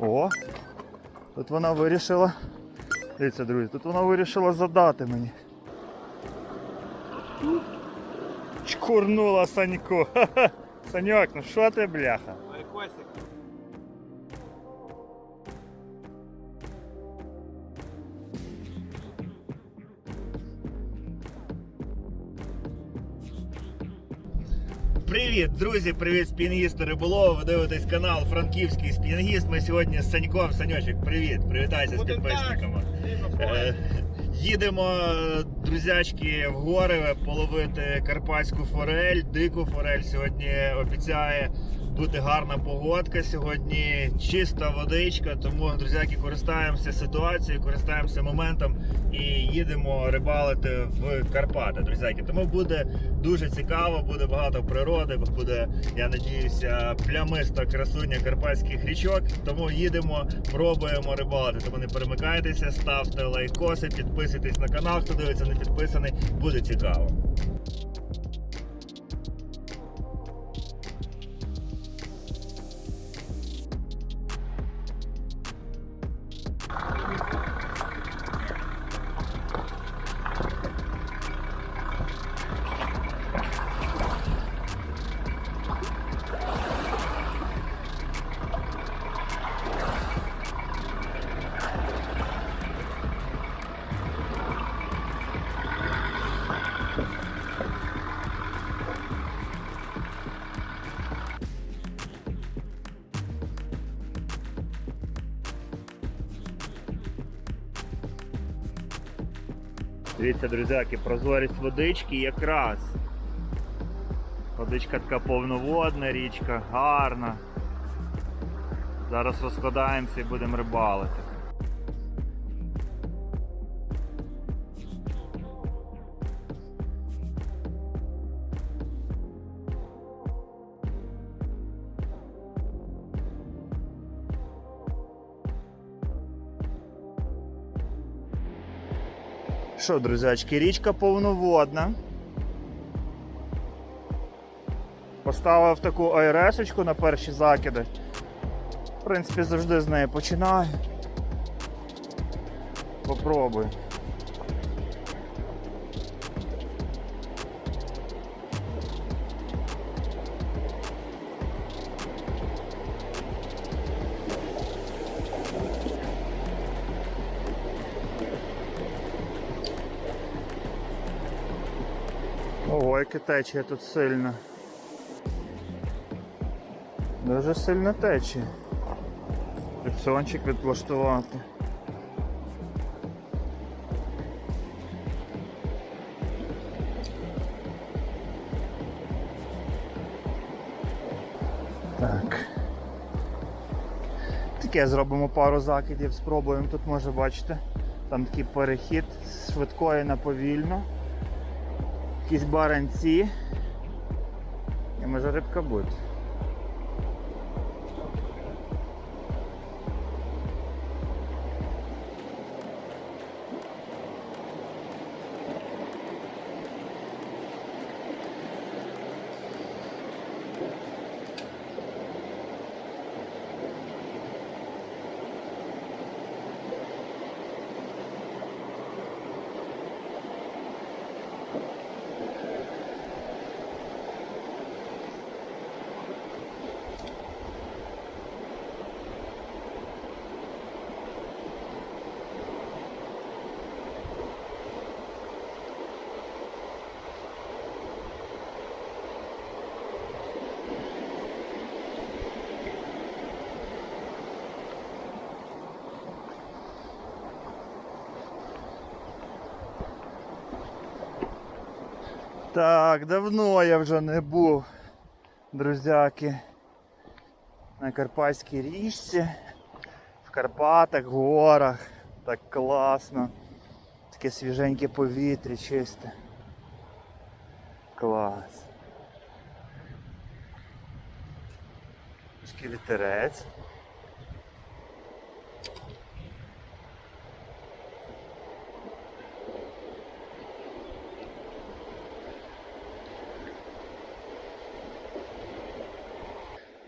О! Тут вона вирішила. Дивіться, друзі, тут вона вирішила задати мені. Чкурнула Саньку. Ха-ха. Саньок, ну що ти, бляха? Привіт, друзі, привіт, спінгісти риболови. Ви дивитесь канал Франківський спінгіст. Ми сьогодні з Саньком. Саньочок, привіт, привітайся з підписниками. Е. Їдемо, друзячки, в гори половити карпатську форель, дику форель. Сьогодні обіцяє бути гарна погодка. Сьогодні чиста водичка, тому друзяки користаємося ситуацією, користаємося моментом і їдемо рибалити в Карпати. Друзяки, тому буде дуже цікаво, буде багато природи, буде, я надіюся, плямиста красуня карпатських річок. Тому їдемо, пробуємо рибалити. Тому не перемикайтеся, ставте лайкоси, підписуйтесь на канал. Хто дивиться, не підписаний, буде цікаво. Дивіться, друзяки, прозорість водички якраз. Водичка така повноводна, річка, гарна. Зараз розкладаємося і будемо рибалити. Що, друзячки, річка повноводна. Поставив таку АРС-очку на перші закиди. В принципі, завжди з неї починаю. Попробуй. Ого, яке течія тут сильно. Дуже сильно тече. Фрикціончик відлаштувати. Так. Таке зробимо пару закидів, спробуємо. Тут може бачите, там такий перехід швидкої на повільну. Якісь баранці. І може рибка буде. Так, давно я вже не був, друзяки, на Карпатській річці, в Карпатах, горах. Так класно. Таке свіженьке повітря, чисте. Клас. Трішки вітерець.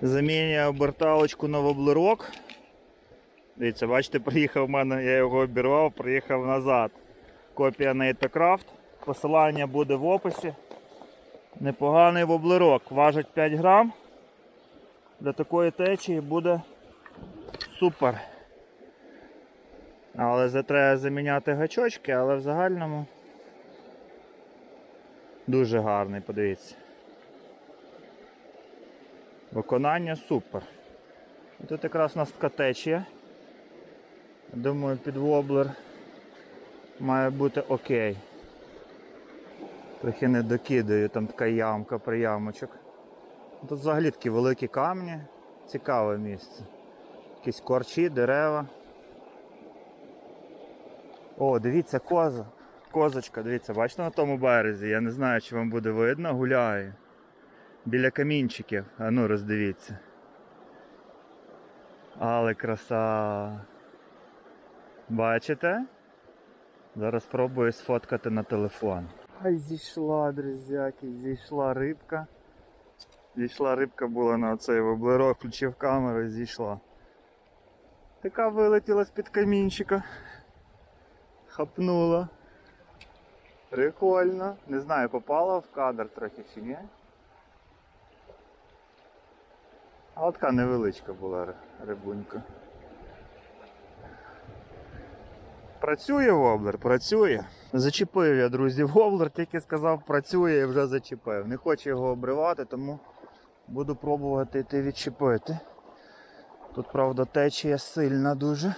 Заміняю оберталочку на воблерок. Дивіться, бачите, приїхав в мене, я його обірвав, приїхав назад. Копія Нейтокрафт. Посилання буде в описі. Непоганий воблерок. Важить 5 грам. Для такої течії буде супер. Але за- треба заміняти гачочки, але в загальному дуже гарний, подивіться. Виконання супер. І тут якраз у нас така течія. Думаю, під воблер має бути окей. Трохи не докидаю, там така ямка приямочок. Тут взагалі такі великі камні. Цікаве місце. Якісь корчі, дерева. О, дивіться, коза. Козочка, дивіться, бачите на тому березі? Я не знаю, чи вам буде видно, гуляє. Біля камінчиків. А ну роздивіться. Але краса. Бачите? Зараз спробую сфоткати на телефон. Ай, зійшла, друзяки, зійшла рибка. Зійшла рибка була на оцей воблерок, включив камеру і зійшла. Така вилетіла з-під камінчика. Хапнула. Прикольно. Не знаю, попала в кадр трохи чи ні. А от така невеличка була рибунька. Працює воблер, працює. Зачепив я, друзі, воблер, тільки сказав працює і вже зачепив. Не хочу його обривати, тому буду пробувати йти відчепити. Тут, правда, течія сильна дуже.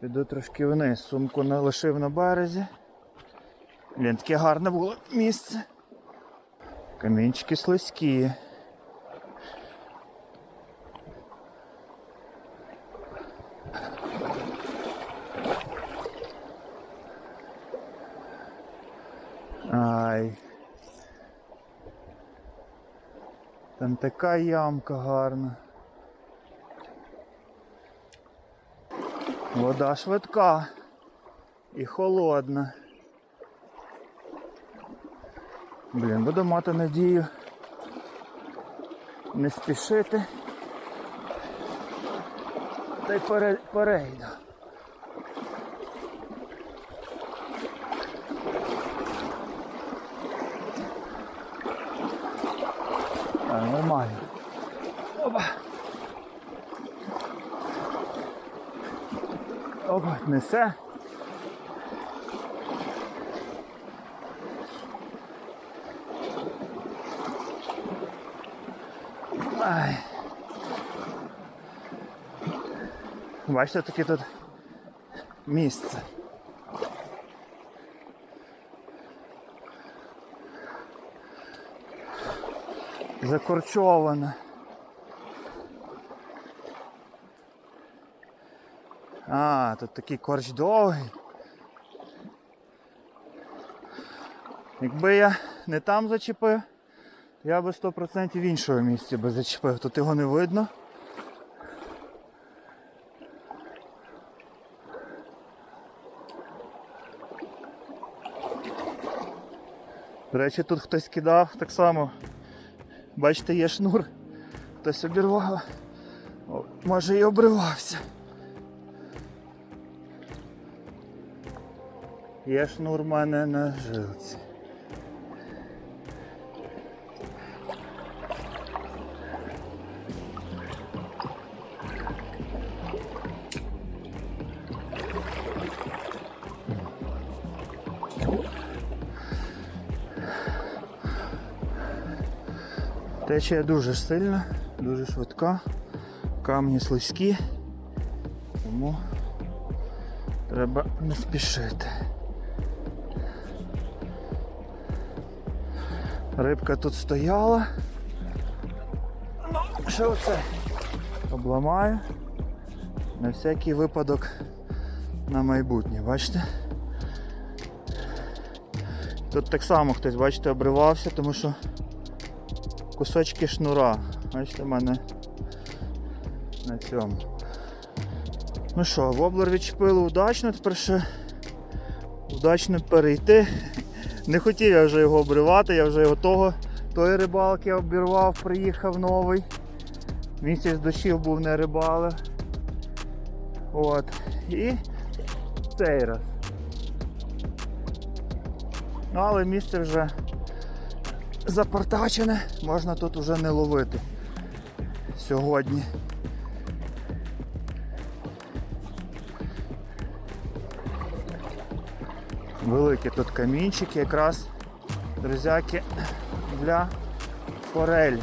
Піду трошки вниз. Сумку не лишив на березі. Блін, таке гарне було місце. Камінчики слизькі. Ай. Там така ямка гарна. Вода швидка і холодна. Блін, буду мати надію не спішити. Та й перейду. А, нормально. Опа. Опа, несе. Таке тут місце. Закорчоване. А, тут такий корч довгий. Якби я не там зачепив, я би 100% в іншому місці би зачепив. Тут його не видно. До речі, тут хтось кидав так само. Бачите, є шнур. Хтось обірвав. Може і обривався. Є шнур в мене на жилці. Течія дуже сильна, дуже швидка, камні слизькі, тому треба не спішити. Рибка тут стояла. Що оце? Обламаю. На всякий випадок на майбутнє, бачите? Тут так само хтось, бачите, обривався, тому що кусочки шнура. Бачите, в мене на цьому. Ну що, воблер відчепили удачно, тепер ще удачно перейти. Не хотів я вже його обривати, я вже його того, тої рибалки обірвав, приїхав новий. Місяць дощів був не рибалив. От. І цей раз. Ну, але місце вже запортачене, можна тут уже не ловити сьогодні. Великі тут камінчики, якраз друзяки для форелі.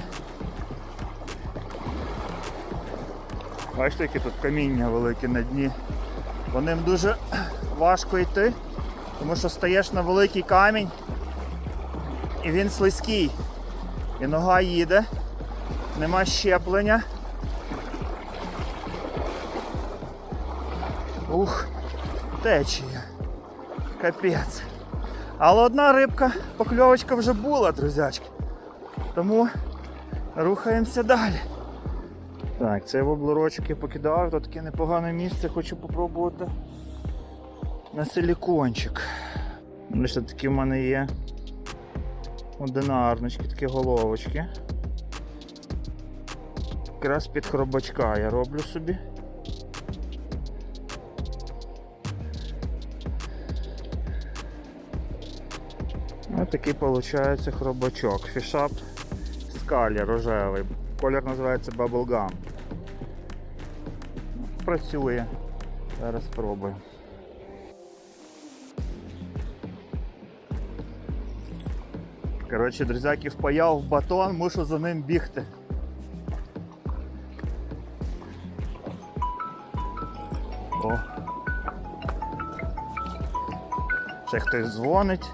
Бачите, які тут каміння великі на дні. По ним дуже важко йти, тому що стаєш на великий камінь і він слизький. І нога їде, нема щеплення. Ух, течія. Капець. Але одна рибка, покльовочка вже була, друзячки. Тому рухаємося далі. Так, цей воблерочок я покидав, тут таке непогане місце, хочу попробувати на силікончик. Бачите, такі в мене є одинарнички, такі головочки. Якраз під хробачка я роблю собі. Ось такий виходить хробачок. Фішап скалі рожевий. Колір називається Bubblegum. Працює. Зараз спробую. Коротше, друзяки, впаяв в батон, мушу за ним бігти. О. Ще хтось дзвонить.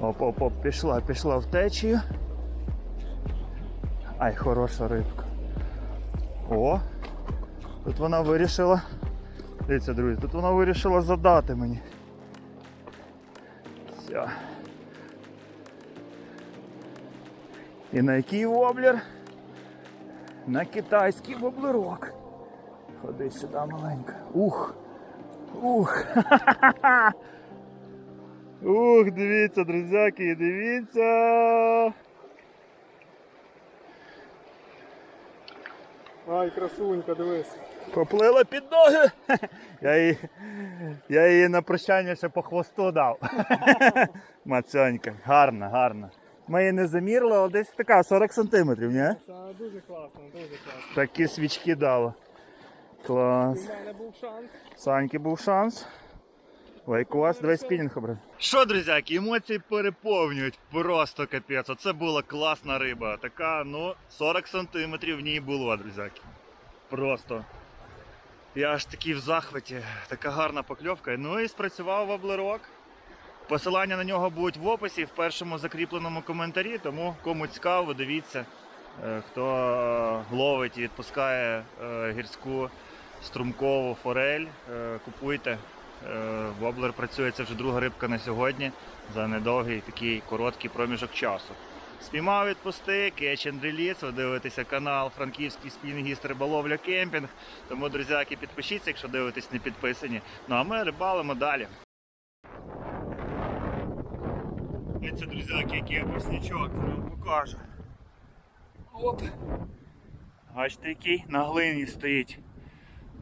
Оп-оп-оп, пішла, пішла в течію. Ай, хороша рибка. О! Тут вона вирішила. Дивіться, друзі, тут вона вирішила задати мені. Все. І на який воблер? На китайський воблерок. Ходи сюди маленька. Ух! Ух! Ух, дивіться, друзяки, дивіться. Ай, красунька, дивись. Поплила під ноги. Я її, я її на прощання ще по хвосту дав. Мацьонька. Гарна, гарна. Ми її не замірили, але десь така 40 сантиметрів, ні? Це дуже класно, дуже класно. Такі свічки дало. Клас. У мене був шанс. Саньки був шанс. Лайкос, давай спінінг обрати. Що, друзяки, емоції переповнюють. Просто капець. Оце була класна риба. Така, ну, 40 сантиметрів в ній було, друзяки. Просто. Я аж такий в захваті. Така гарна покльовка. Ну і спрацював воблерок. Посилання на нього будуть в описі в першому закріпленому коментарі, тому кому цікаво, дивіться, Е, хто е, ловить і відпускає е, гірську струмкову форель, купуйте. Е, Воблер працює, це вже друга рибка на сьогодні за недовгий такий короткий проміжок часу. Спіймав відпусти, catch and release, ви дивитеся канал Франківський спінгіст риболовля кемпінг. Тому, друзяки, підпишіться, якщо дивитесь не підписані. Ну а ми рибалимо далі. Це, друзяки, який опаснячок, це вам покажу. Оп. Бачите, який на глині стоїть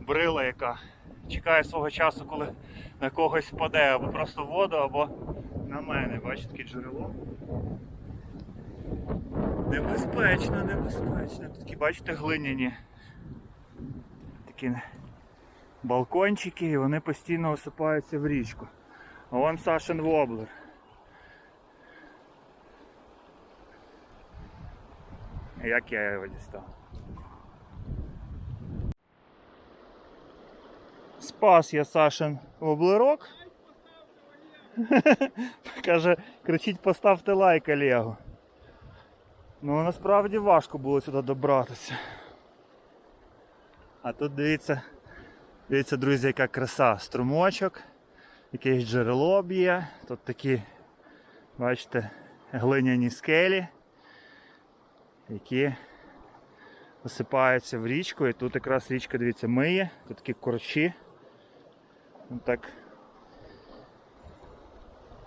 брила, яка чекає свого часу, коли на когось впаде або просто в воду, або на мене. Бачите, таке джерело. Небезпечно, небезпечно. Такі, бачите, глиняні. Такі балкончики, і вони постійно осипаються в річку. А вон Сашин Воблер. Як я його дістав? Спас я Сашин воблерок. Каже, кричить, поставте лайк Олегу. Ну насправді важко було сюди добратися. А тут дивіться, дивіться, друзі, яка краса. Струмочок, якесь джерело б'є. Тут такі, бачите, глиняні скелі які осипаються в річку. І тут якраз річка, дивіться, миє, тут такі корчі. Ну, так.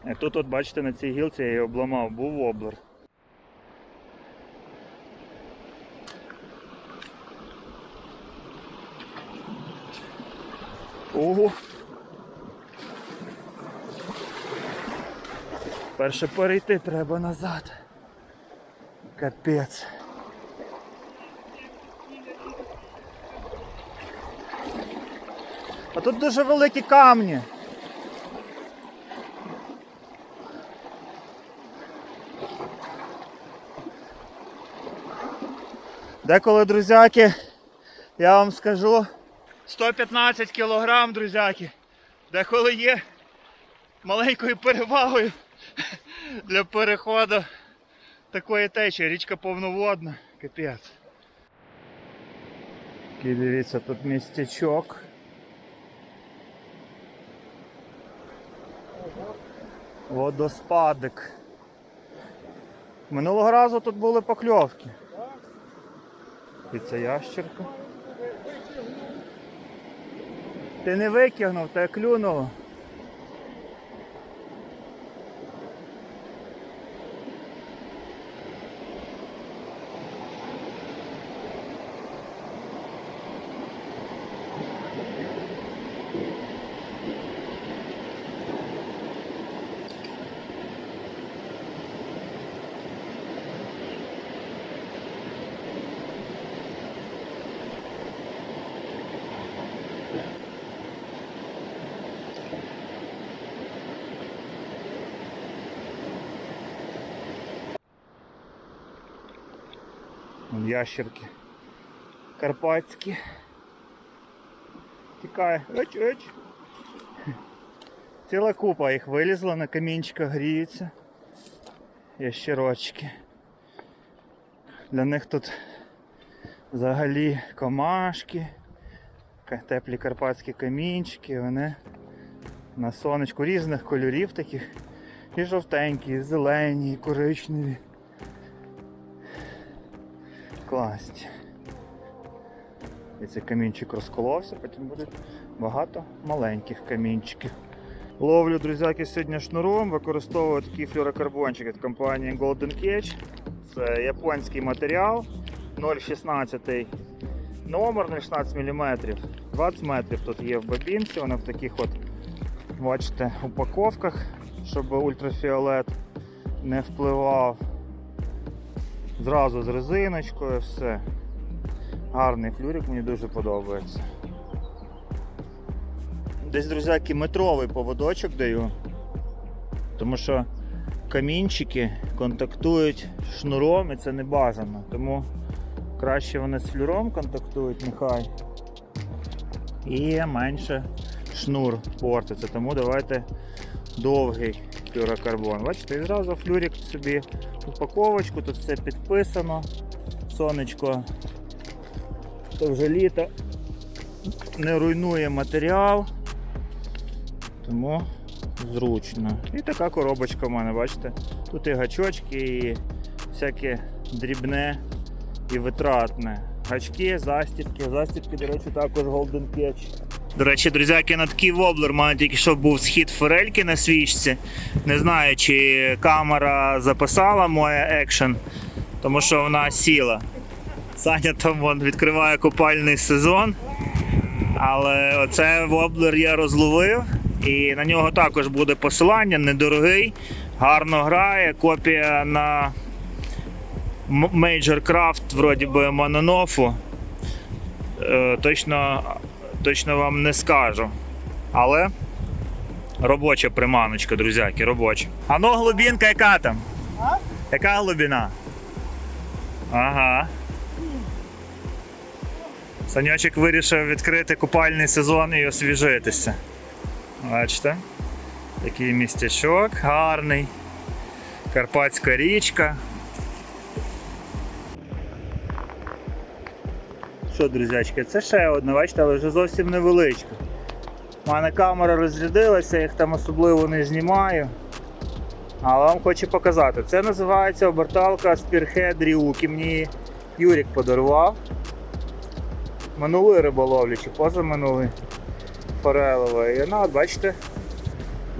Е, тут от бачите на цій гілці я її обламав, був облер. Ого! Перше перейти треба назад. Капець. А тут дуже великі камні. Деколи, друзяки, я вам скажу 115 кілограм, друзяки. Деколи є маленькою перевагою для переходу такої течії. Річка повноводна. Капець. Такий, дивіться, тут містечок. Водоспадик. Минулого разу тут були покльовки. І це ящерка. Ти не викигнув, тебе клюнуло. Ящерки. Карпатські. Тікає. Оч, оч. Ціла купа їх вилізла, на камінчиках гріються. Ящерочки. Для них тут взагалі комашки, теплі карпатські камінчики, вони на сонечку різних кольорів таких. І жовтенькі, і зелені, і коричневі. Класні. І цей камінчик розколовся, потім буде багато маленьких камінчиків. Ловлю, друзяки, сьогодні шнуром, використовую такий флюорокарбончик від компанії Golden Cage. Це японський матеріал 0,16 номер 0,16 мм. 20 метрів тут є в бобінці, вони в таких от, бачите, упаковках, щоб ультрафіолет не впливав. Зразу з резиночкою, все. Гарний флюрик, мені дуже подобається. Десь, друзяки, метровий поводочок даю. Тому що камінчики контактують шнуром і це не бажано. Тому краще вони з флюром контактують, нехай. І менше шнур портиться. Тому давайте довгий флюрокарбон. Бачите, і зразу флюрик собі упаковочку, тут все підписано. Сонечко то вже літо не руйнує матеріал, тому зручно. І така коробочка в мене, бачите? Тут і гачочки, і всяке дрібне і витратне. Гачки, застібки. Застібки, до речі, також Golden Catch. До речі, друзяки, на такий воблер у тільки що був схід форельки на свічці. Не знаю, чи камера записала моє екшен, тому що вона сіла. Саня там вон, відкриває купальний сезон. Але оце воблер я розловив. І на нього також буде посилання, недорогий, гарно грає. Копія на Major Craft, вроді би Мононофу. Е, точно, точно вам не скажу. Але робоча приманочка, друзяки, робоча. А ну глибінка яка там? Яка глибина? Ага. Саньочок вирішив відкрити купальний сезон і освіжитися. Бачите? Такий містячок гарний. Карпатська річка. Що, друзячки, це ще одна, бачите, але вже зовсім невеличка. У мене камера розрядилася, я їх там особливо не знімаю. Але вам хочу показати. Це називається оберталка Spearhead Ryuki. Мені Юрік подарував. Минулої риболовлі чи позаминулої форелової. І вона, бачите,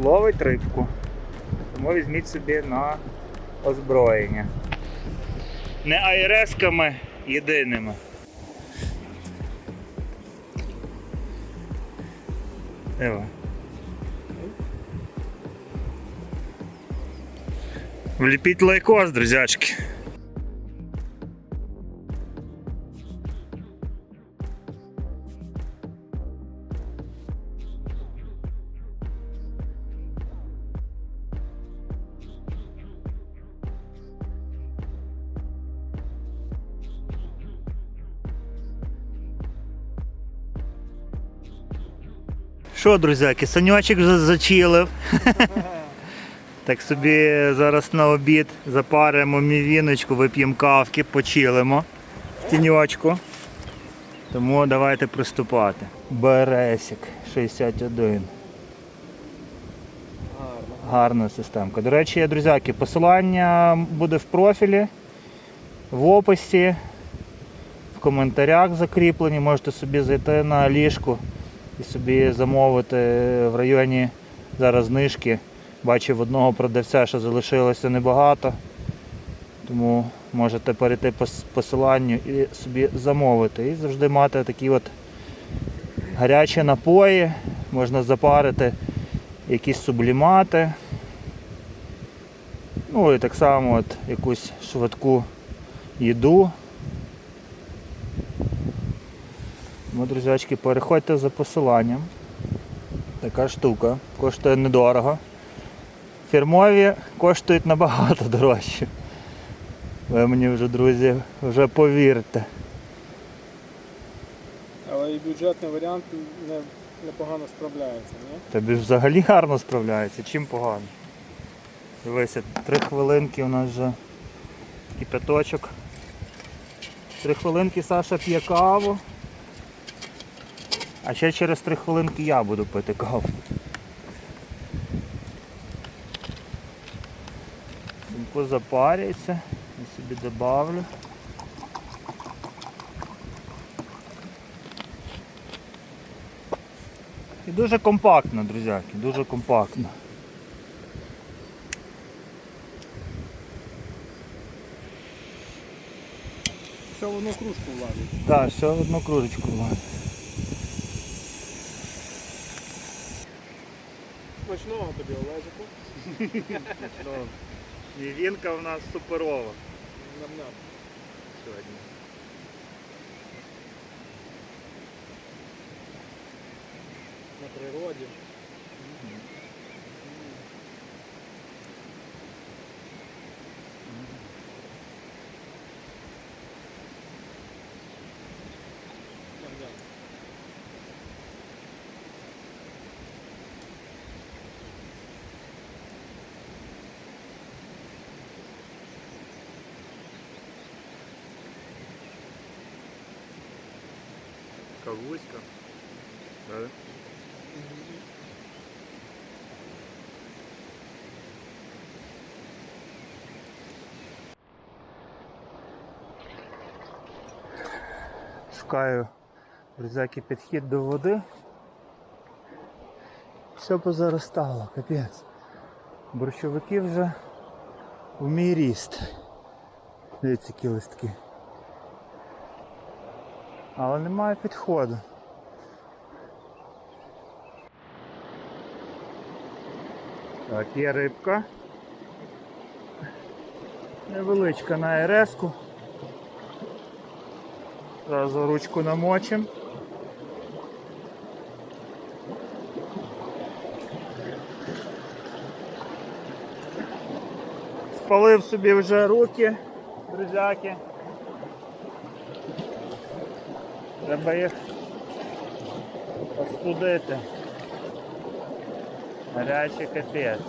ловить рибку. Тому візьміть собі на озброєння. Не айресками єдиними. Давай. Влепить лайкос, друзячки. Що, друзяки, саньочок вже зачилив. Так собі зараз на обід запаримо мівіночку, вип'ємо кавки, почилимо в тіньочку. Тому давайте приступати. Бересик 61. Гарна системка. До речі, друзяки, посилання буде в профілі, в описі, в коментарях закріплені. Можете собі зайти на ліжку і собі замовити в районі зараз знижки. Бачив одного продавця, що залишилося небагато. Тому можете перейти по посиланню і собі замовити. І завжди мати такі от гарячі напої, можна запарити якісь сублімати. Ну і так само от якусь швидку їду. Ну, друзячки, переходьте за посиланням. Така штука. Коштує недорого. Фірмові коштують набагато дорожче. Ви мені вже, друзі, вже повірте. Але і бюджетний варіант не, непогано справляється, ні? Тобі взагалі гарно справляється, чим погано. Дивися, три хвилинки у нас вже кипяточок. Три хвилинки Саша п'є каву. А ще через три хвилинки я буду пити каву. Сумку запарюється, я собі добавлю. І дуже компактно, друзяки, дуже компактно. Все в одну кружку влазить. Так, ще одну кружечку. влазить. Смачного тобі, Олежику. І вінка у нас суперова Нам-нам. сьогодні. На природі. Кавуська. Да? Шукаю друзяки підхід до води. Все позаростало, капець. Борщовики вже в мій ріст. Дивіться, які листки. Але немає підходу. Так, є рибка. Невеличка на РС-ку. Зразу ручку намочим. Спалив собі вже руки, друзяки. Треба їх остудити. Гарячий капець.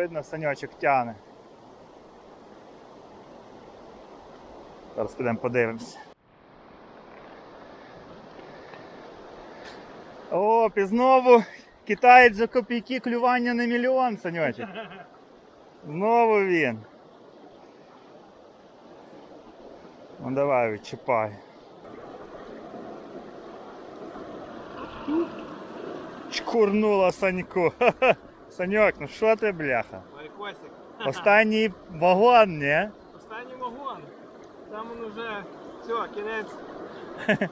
Видно, саньочок тяне. Зараз підемо подивимося. І знову китаєць за копійки клювання на мільйон, саньочок. Знову він. Ну давай, відчіпай. Чкурнула Саньку. Саньок, ну що ти, бляха? Лайкосик. Останній вагон, ні? Останній вагон. Там він уже все, кінець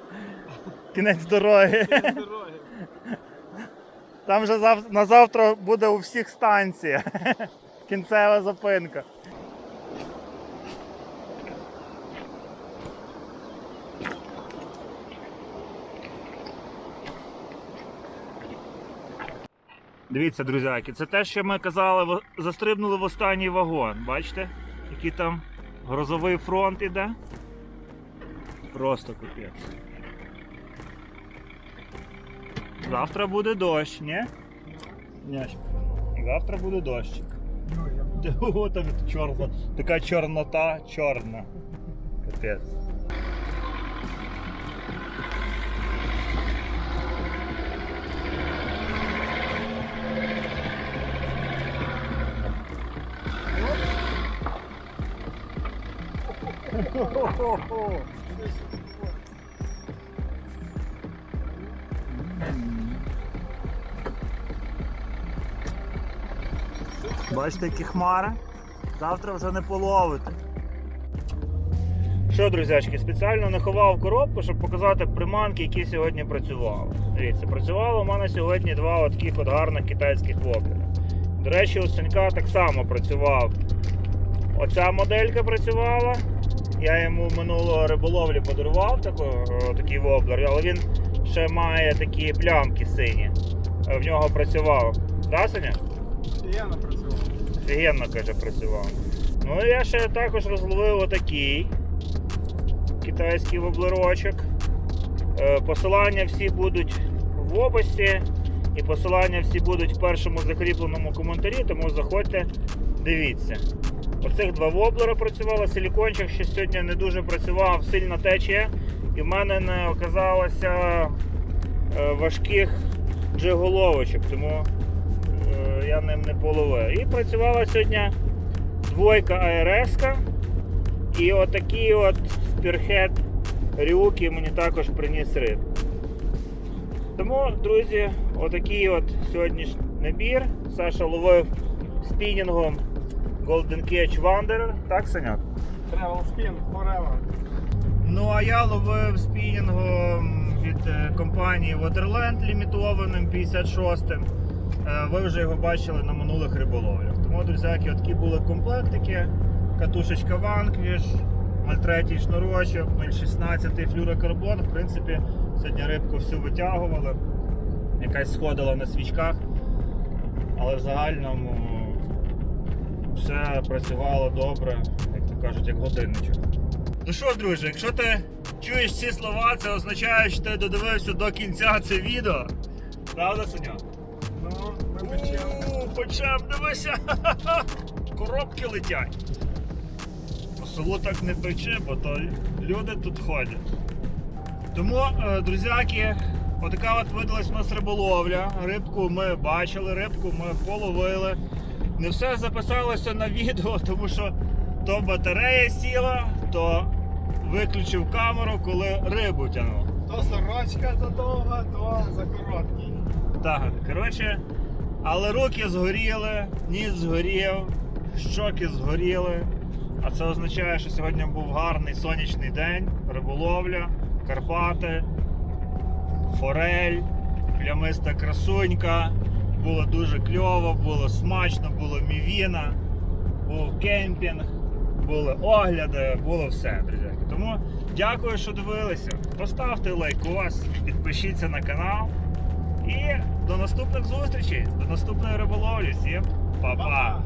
Кінець дороги. кінець дороги. Там же зав... на завтра буде у всіх станція. Кінцева зупинка. Дивіться, друзяки, це те, що ми казали, застрибнули в останній вагон. Бачите, який там грозовий фронт іде? Просто капець. Завтра буде дощ, ні? Ні. Завтра буде дощик. О, там чорна, така чорнота чорна. Капець. Бачите, які хмари? Завтра вже не половити. Що, друзячки, спеціально не ховав коробку, щоб показати приманки, які сьогодні працювали. Дивіться, працювало у мене сьогодні два таких от гарних китайських воблера. До речі, у Санька так само працював. Оця моделька працювала. Я йому минулого риболовлі подарував таку, такий воблер, але він ще має такі плямки сині. Е, В нього працював. Да, Саня? Я напрацював. Офігенно, каже, працював. Ну я ще також розловив отакий китайський воблерочок. Е, Посилання всі будуть в описі, і посилання всі будуть в першому закріпленому коментарі, тому заходьте, дивіться. Оцих два воблера працювали, силікончик ще сьогодні не дуже працював, сильно тече, і в мене не оказалося е, важких джиголовочок, тому я ним не половив. І працювала сьогодні двойка АРС. І отакий от спірхет Рюки мені також приніс риб. Тому, друзі, отакий от сьогоднішній набір. Саша ловив спінінгом Golden Catch Wanderer. Так, Саняк? Travel Spin Forever. Ну, а я ловив спінінгом від е, компанії Waterland лімітованим 56-м. Е, Ви вже його бачили на минулих риболовлях. Тому, друзяки, такі були комплектики. Катушечка Vanquish, 0,3 шнурочок, 0,16 флюрокарбон. В принципі, сьогодні рибку всю витягували. Якась сходила на свічках. Але в загальному все працювало добре, як то кажуть, як годинничок. Ну що, друже, якщо ти чуєш ці слова, це означає, що ти додивився до кінця це відео. Правда, Соня? Ми печемо. У, дивися! Коробки летять. По селу так не пече, бо то люди тут ходять. Тому, е, друзяки, отака от видалась у нас риболовля. Рибку ми бачили, рибку ми половили. Не все записалося на відео, тому що то батарея сіла, то виключив камеру, коли рибу тягнув. То сорочка задовга, то за короткий. Так, коротше, але руки згоріли, ніс згорів, щоки згоріли. А це означає, що сьогодні був гарний сонячний день, риболовля, Карпати, форель, плямиста красунька. Було дуже кльово, було смачно, було мівіна, був кемпінг, були огляди, було все, друзі. Тому дякую, що дивилися. Поставте лайкос, підпишіться на канал. І до наступних зустрічей, до наступної риболовлі. Всім па-па!